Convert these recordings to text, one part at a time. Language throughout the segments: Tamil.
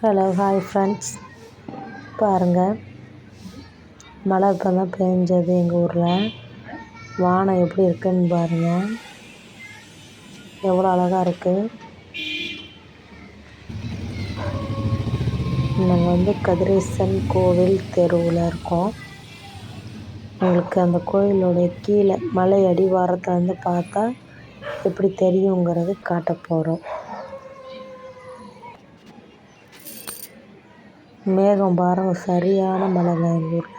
ஹலோ ஹாய் ஃப்ரெண்ட்ஸ் பாருங்கள் மழை இப்போ தான் பெஞ்சது எங்கள் ஊரில். வானம் எப்படி இருக்குன்னு பாருங்கள் எவ்வளோ அழகாக இருக்குது நாங்கள் வந்து கதிரேசன் கோவில் தெருவில் இருக்கோம். உங்களுக்கு அந்த கோயிலோடைய கீழே மலை அடிவாரத்தில் வந்து பார்த்தா எப்படி தெரியுங்கிறது காட்ட போகிறோம் மேகம் பாரம் சரியான மழைங்க எங்கள் ஊரில்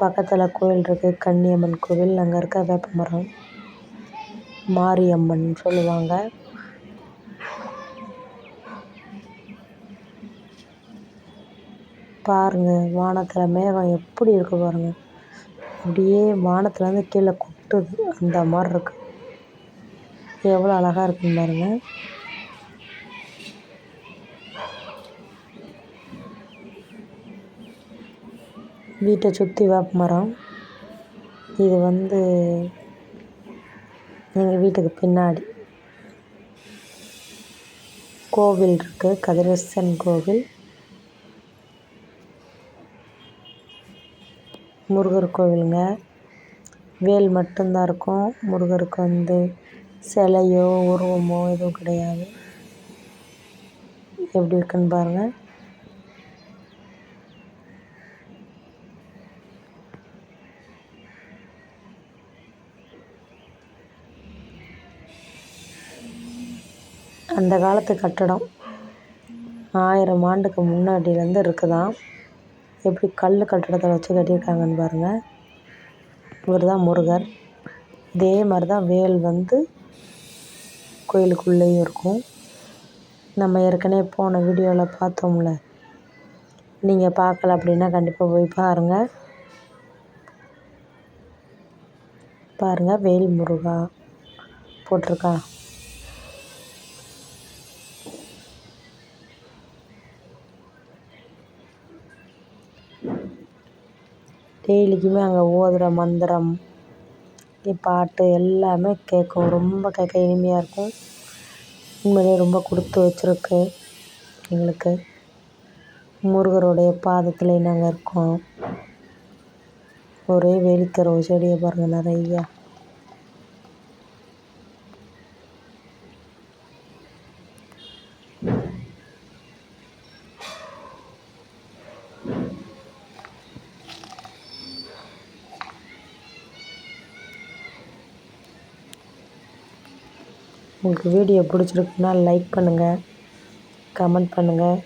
பக்கத்தில் கோயில் இருக்குது கன்னியம்மன் கோவில். அங்கே இருக்க வேப்ப மரம். மாரியம்மன் சொல்லுவாங்க. பாருங்கள் வானத்தில் மேகம் எப்படி இருக்குது பாருங்கள் அப்படியே வானத்துலேருந்து கீழே கொட்டுது. அந்த மாதிரி இருக்குது எவ்வளோ அழகாக இருக்குன்னு பாருங்கள் வீட்டை சுற்றி வேப்ப மரம் இது வந்து எங்கள் வீட்டுக்கு பின்னாடி. கோவில் இருக்குது கதிரேசன் கோவில். முருகர் கோவிலுங்க. வேல் மட்டும்தான் இருக்கும். முருகருக்கு வந்து சிலையோ உருவமோ எதுவும் கிடையாது. எப்படி இருக்குன்னு பாருங்கள் அந்த காலத்து கட்டடம் ஆயிரம் ஆண்டுக்கு முன்னாடியிலேருந்து இருக்குதாம் எப்படி கல் கட்டடத்தை வச்சு கட்டியிருக்காங்கன்னு பாருங்கள் இவர் தான் முருகர். இதே மாதிரி தான் வேல் வந்து கோயிலுக்குள்ளேயும் இருக்கும். நம்ம ஏற்கனவே போன வீடியோவில் பார்த்தோம்ல. நீங்கள் பார்க்கல அப்படின்னா கண்டிப்பாக போய் பாருங்கள் பாருங்கள் வேல் முருகா போட்டிருக்கா. டெய்லிக்குமே அங்கே ஓதுகிற மந்திரம் பாட்டு எல்லாமே கேட்கும். ரொம்ப கேட்க இனிமையாக இருக்கும். உண்மையிலே ரொம்ப கொடுத்து வச்சிருக்கு எங்களுக்கு. முருகருடைய பாதத்தில் நாங்கள் இருக்கோம். ஒரே வேலிக்கரவு செடியை பாருங்கள் நிறையா. உங்களுக்கு வீடியோ பிடிச்சிருக்குன்னா லைக் பண்ணுங்கள் கமெண்ட் பண்ணுங்கள்